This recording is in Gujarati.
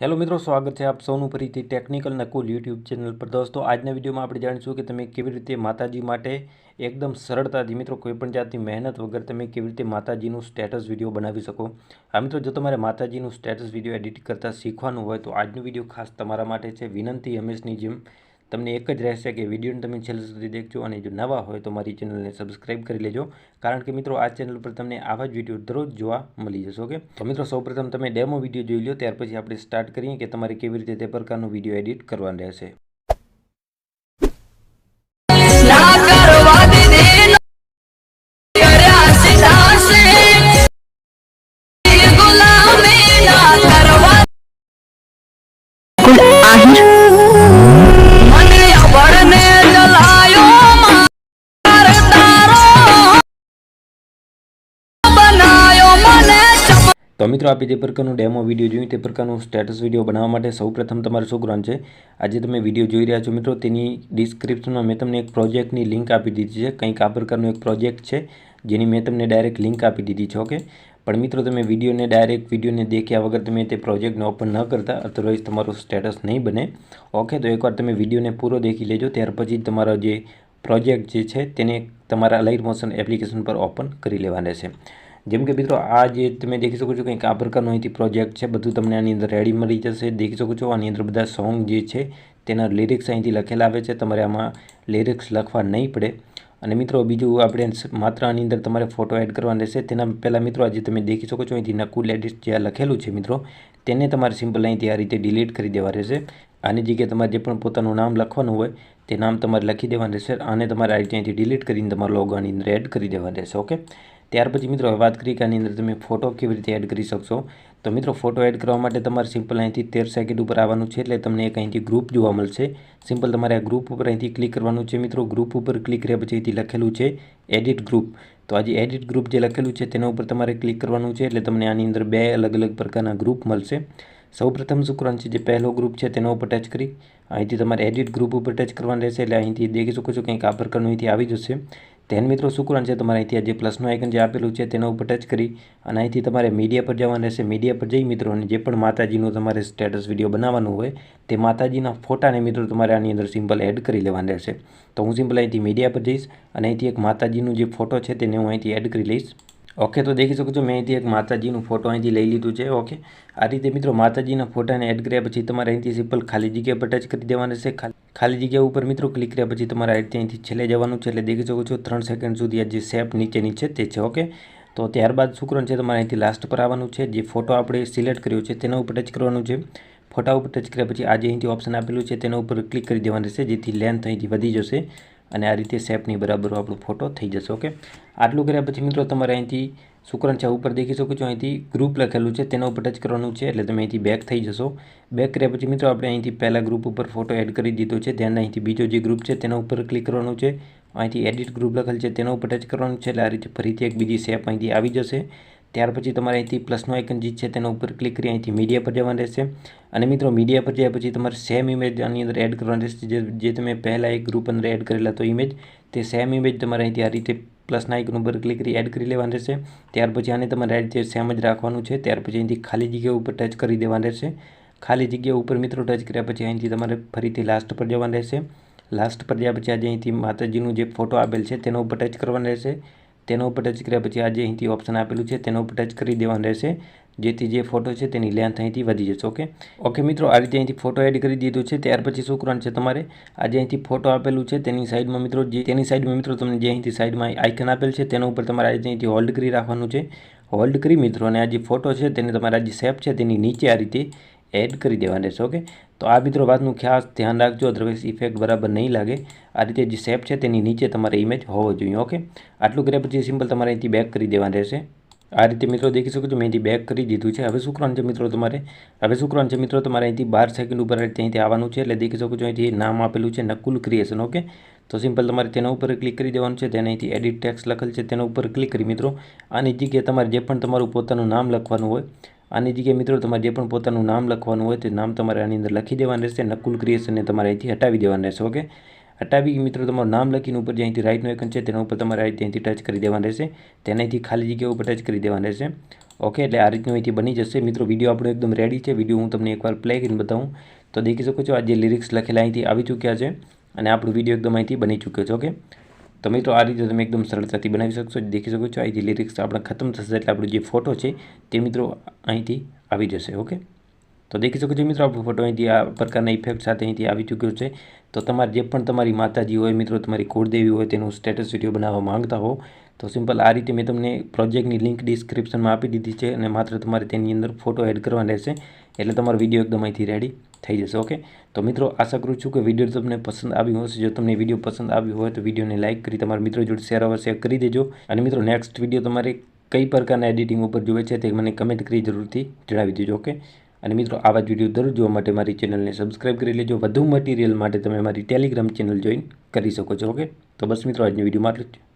હેલો મિત્રો, સ્વાગત છે આપ સૌનું ફરીથી ટેકનિકલ નકુલ યુટ્યુબ ચેનલ પર. દોસ્તો, આજના વિડીયોમાં આપણે જાણીશું કે તમે કેવી રીતે માતાજી માટે એકદમ સરળતાથી મિત્રો, કોઈપણ જાતની મહેનત વગર તમે કેવી રીતે માતાજીનું સ્ટેટસ વીડિયો બનાવી શકો. આ મિત્રો, જો તમારે માતાજીનું સ્ટેટસ વીડિયો એડિટ કરતાં શીખવાનું હોય તો આજનો વીડિયો ખાસ તમારા માટે છે વિનંતી, હંમેશની જેમ. તમને એક જ રહેશે કે વિડીયોને તમે છેલ્લે સુધી દેખજો અને જો નવા હોય તો મારી ચેનલને સબસ્ક્રાઈબ કરી લેજો. કારણ કે મિત્રો આ ચેનલ પર તમને આવા જ વીડિયો દરરોજ જોવા મળી જશે ઓકે તો મિત્રો સૌપ્રથમ તમે ડેમો વીડિયો જોઈ લો ત્યાર પછી આપણે સ્ટાર્ટ કરીએ કે તમારે કેવી રીતે તે પ્રકારનો વીડિયો એડિટ કરવાનો રહેશે. ના કરવા દીધી કર્યા સીધા છે ગુલામી ના કરવા આહિર તો મિત્રો, આપી જે પ્રકારનું ડેમો વીડિયો જોયું, તે પ્રકારનું સ્ટેટસ વીડિયો બનાવવા માટે સૌપ્રથમ તમારે શું કરવાનું છે, આજે તમે વીડિયો જોઈ રહ્યા છો મિત્રો, તેની ડિસ્ક્રિપ્શનમાં મેં તમને એક પ્રોજેક્ટની લિંક આપી દીધી છે, કંઈક આ પ્રકારનો એક પ્રોજેક્ટ છે, જેની મેં તમને ડાયરેક્ટ લિંક આપી દીધી છે ઓકે પણ મિત્રો, તમે વિડીયોને ડાયરેક્ટ વિડીયોને દેખ્યા વગર તમે તે પ્રોજેક્ટને ઓપન ન કરતા અધરવાઇઝ તમારો સ્ટેટસ નહીં બને ઓકે તો એકવાર તમે વિડીયોને પૂરો દેખી લેજો, ત્યાર પછી તમારો જે પ્રોજેક્ટ જે છે, તેને તમારા લાઇટ મોશન એપ્લિકેશન પર ઓપન કરી લેવાના છે. જેમ કે મિત્રો, આ જે તમે દેખી શકો છો કંઈક આ અહીંથી પ્રોજેક્ટ છે, બધું તમને આની અંદર રેડી મળી જશે. દેખી શકો છો, આની અંદર બધા સોંગ જે છે, તેના લિરિક્સ અહીંથી લખેલા આવે છે. તમારે આમાં લિરિક્સ લખવા નહીં પડે. અને મિત્રો, બીજું આપણે માત્ર આની અંદર તમારે ફોટો એડ કરવાનો રહેશે. તેના પહેલાં મિત્રો, આજે તમે દેખી શકો છો, અહીંથી નકુલ એડિટ જે લખેલું છે મિત્રો, તેને તમારે સિમ્પલ અહીંથી આ રીતે ડિલીટ કરી દેવા રહેશે. આની જગ્યાએ તમારે જે પણ પોતાનું નામ લખવાનું હોય તે નામ તમારે લખી દેવાનું રહેશે, આને તમારે આ રીતે અહીંથી ડિલીટ કરીને તમારો લોગો આની અંદર એડ કરી દેવાનું રહેશે ઓકે ત્યાર પછી મિત્રો, હવે વાત કરીએ કે આની અંદર તમે ફોટો કેવી રીતે એડ કરી શકશો. તો મિત્રો ફોટો એડ કરવા માટે તમારે સિમ્પલ અહીંથી તેર સેકન્ડ ઉપર આવવાનું છે, એટલે તમને એક અહીંથી ગ્રુપ જોવા મળશે. સિમ્પલ તમારે આ ગ્રુપ ઉપર અહીંથી ક્લિક કરવાનું છે મિત્રો. ગ્રુપ ઉપર ક્લિક કર્યા પછી અહીંથી લખેલું છે એડિટ ગ્રુપ તો આજે એડિટ ગ્રુપ જે લખેલું છે, તેના ઉપર તમારે ક્લિક કરવાનું છે, એટલે તમને આની અંદર બે અલગ અલગ પ્રકારના ગ્રુપ મળશે. સૌપ્રથમ છે જે પહેલો ગ્રુપ છે તેના ઉપર ટચ કરી. અહીંથી તમારે એડિટ ગ્રુપ ઉપર ટચ કરવાનું રહેશે એટલે અહીંથી દેખી શકો છો કંઈક આ પ્રકારનું અહીંથી આવી જશે. ધ્યાન મિત્રો શું છે તમારે અહીંથી જે પ્લસનું આઇકન જે આપેલું છે તેના ઉપર ટચ કરી અને અહીંથી તમારે મીડિયા પર જવાનું રહેશે. મીડિયા પર જઈ મિત્રો અને જે પણ માતાજીનું તમારે સ્ટેટસ વીડિયો બનાવવાનું હોય તે માતાજીના ફોટાને મિત્રો તમારે આની અંદર સિમ્પલ એડ કરી લેવાના રહેશે. તો હું સિમ્પલ અહીંથી મીડિયા પર જઈશ અને અહીંથી એક માતાજીનું જે ફોટો છે તેને હું અહીંથી એડ કરી લઈશ. ઓકે તો દેખી શકો છો, મેં અહીંથી એક માતાજીનું ફોટો અહીંથી લઈ લીધું છે ઓકે આ રીતે મિત્રો માતાજીના ફોટાને એડ કર્યા પછી તમારે અહીંથી સિમ્પલ ખાલી જગ્યા પર ટચ કરી દેવાનું છે. ખાલી જગ્યા ઉપર મિત્રો ક્લિક કર્યા પછી તમારે આ રીતે અહીંથી છેલ્લે જવાનું છે, એટલે દેખી શકો છો, ત્રણ સેકન્ડ સુધી આ જે શેપ નીચેની છે તે છે ઓકે તો ત્યારબાદ શું છે તમારે અહીંથી લાસ્ટ પર આવવાનું છે, જે ફોટો આપણે સિલેક્ટ કર્યો છે તેના ઉપર ટચ કરવાનું છે. ફોટા ઉપર ટચ કર્યા પછી આ જે અહીંથી ઓપ્શન આપેલું છે તેના ઉપર ક્લિક કરી દેવાનું રહેશે જેથી લેન્થ અહીંથી વધી જશે. અને આ રીતે શેપની બરાબર આપણો ફોટો થઈ જશે ઓકે આટલું કર્યા પછી મિત્રો તમારે અહીંથી શુક્રન છે ઉપર દેખી શકો છો. અહીંથી ગ્રુપ લખેલું છે, તેના ઉપર ટચ કરવાનું છે, એટલે તમે અહીંથી બેક થઈ જશો. બેક કર્યા પછી મિત્રો આપણે અહીંથી પહેલા ગ્રુપ ઉપર ફોટો એડ કરી દીધો છે. ધ્યાન અહીંથી બીજો જે ગ્રુપ છે, તેના ઉપર ક્લિક કરવાનું છે. અહીંથી એડિટ ગ્રુપ લખેલ છે, તેના ઉપર ટચ કરવાનું છે, એટલે આ રીતે ફરીથી એક બીજી શેપ અહીંથી આવી જશે. ત્યાર પછી તમારે અહીંથી પ્લસનો આઇકન જે છે તેના ઉપર ક્લિક કરી અહીંથી મીડિયા પર જવાનું રહેશે. અને મિત્રો મીડિયા પર ગયા પછી તમારે સેમ ઇમેજ આની અંદર એડ કરવાનું રહેશે. જે જે તમે પહેલાં એક ગ્રુપ અંદર એડ કરેલા તો ઇમેજ તે સેમ ઇમેજ તમારે અહીંથી આ રીતે પ્લસના આઇકન ઉપર ક્લિક કરી એડ કરી લેવાનું રહેશે. ત્યાર પછી આને તમારે આ રીતે સેમ જ રાખવાનું છે. ત્યાર પછી અહીંથી ખાલી જગ્યા ઉપર ટચ કરી દેવાનું રહેશે. ખાલી જગ્યા ઉપર મિત્રો ટચ કર્યા પછી અહીંથી તમારે ફરીથી લાસ્ટ પર જવાનું રહેશે. લાસ્ટ પર ગયા પછી આજે અહીંથી માતાજીનું જે ફોટો આપેલ છે, તેના ઉપર ટચ કરવાનું રહેશે. તેના ઉપર ટચ કર્યા પછી આજે અહીંથી ઓપ્શન આપેલું છે, તેના ઉપર ટચ કરી દેવાનું રહેશે. જેથી જે ફોટો છે તેની લેન્થ અહીંથી વધી જશે ઓકે ઓકે મિત્રો, આ રીતે અહીંથી ફોટો એડ કરી દીધો છે. ત્યાર પછી શું કરવાનું છે તમારે? આજે અહીંથી ફોટો આપેલું છે તેની સાઈડમાં મિત્રો, જે તેની સાઈડમાં મિત્રો તમને જે અહીંથી સાઈડમાં આઇકન આપેલ છે, તેના ઉપર તમારે આજે અહીંથી હોલ્ડ કરી રાખવાનું છે. હોલ્ડ કરી મિત્રો, અને આ જે ફોટો છે, તેને તમારે આ જે સેપ છે તેની નીચે આ રીતે એડ કરી દેવાની રહેશે ઓકે તો આ મિત્રો વાતનું ખાસ ધ્યાન રાખજો અધરવાઇઝ ઇફેક્ટ બરાબર નહીં લાગે. આ રીતે જે શેપ છે તેની નીચે તમારે ઇમેજ હોવો જોઈએ ઓકે આટલું કર્યા પછી સિમ્પલ તમારે અહીંથી બેક કરી દેવાનું રહેશે. આ રીતે મિત્રો દેખી શકો છો, મેં અહીંથી બેક કરી દીધું છે. હવે શું કરવાનું છે મિત્રો તમારે, હવે શું કરવાનું છે મિત્રો તમારે અહીંથી બાર સેકન્ડ ઉપર ત્યાંથી આવવાનું છે, એટલે દેખી શકો છો અહીંથી નામ આપેલું છે, નકુલ ક્રિએશન ઓકે તો સિમ્પલ તમારે તેના ઉપર ક્લિક કરી દેવાનું છે, તેને અહીંથી એડિટ ટેક્સ લખેલ છે, તેના ઉપર ક્લિક કરી મિત્રો. આની જગ્યાએ તમારે જે પણ તમારું પોતાનું નામ લખવાનું હોય આની જગ્યાએ મિત્રો તમારે જે પણ પોતાનું નામ લખવાનું હોય તે નામ તમારે આની અંદર લખી દેવાનું રહેશે, નકુલ ક્રિએશનને તમારે અહીંથી હટાવી દેવાનું રહેશે, ઓકે? હટાવી મિત્રો તમારું નામ લખીને ઉપર જે અહીંથી રાઇટનું આઇકન છે તેના ઉપર તમારે અહીંથી ટચ કરી દેવાનું રહેશે. તેનાથી ખાલી જગ્યા ઉપર ટચ કરી દેવાનું રહેશે, ઓકે? એટલે આ રીતનું અહીંથી બની જશે. મિત્રો વીડિયો આપણો એકદમ રેડી છે. વીડિયો હું તમને એકવાર પ્લે કરીને બતાવું. તો દેખી શકો છો, આ જે લિરિક્સ લખેલા અહીંથી આવી ચૂક્યા છે અને આપણો વીડિયો એકદમ અહીંથી બની ચૂક્યો છે, ઓકે? તો મિત્રો આ રીતે તમે એકદમ સરળતાથી બનાવી શકશો દેખી શકો છો. અહીંથી લિરિક્સ આપણે ખતમ થશે એટલે આપણો જે ફોટો છે તે મિત્રો અહીંથી આવી જશે ઓકે તો દેખી શકો છો મિત્રો, આપણો ફોટો અહીંથી આ પ્રકારના ઇફેક્ટ સાથે અહીંથી આવી ચૂક્યો છે. તો તમારે જે પણ તમારી માતાજી હોય, મિત્રો, તમારી કુળદેવી હોય, તેનું સ્ટેટસ વીડિયો બનાવવા માંગતા હો, તો સિમ્પલ આ રીતે મેં તમને પ્રોજેક્ટની લિંક ડિસ્ક્રિપ્શનમાં આપી દીધી છે અને માત્ર તમારે તેની અંદર ફોટો એડ કરવાનો રહેશે, એટલે તમારો વીડિયો એકદમ અહીંથી રેડી થઈ જશે ઓકે તો મિત્રો, આશા કરું છું કે વીડિયો તમને પસંદ આવ્યો હશે. જો તમને વીડિયો પસંદ આવ્યો હોય, તો વિડીયોને લાઇક કરી તમારા મિત્રો જોડે શેર અવશ્ય શેર કરી દેજો. અને મિત્રો નેક્સ્ટ વીડિયો તમારે કઈ પ્રકારના એડિટિંગ ઉપર જોવે છે તે મને કમેન્ટ કરી જરૂરથી જણાવી દેજો ઓકે અને મિત્રો, આવા જ વીડિયો દરરોજ જોવા માટે મારી ચેનલને સબસ્ક્રાઈબ કરી લેજો. વધુ મટીરિયલ માટે તમે મારી ટેલિગ્રામ ચેનલ જોઈન કરી શકો છો ઓકે તો બસ મિત્રો, આજનો વિડીયોમાં આટલું જ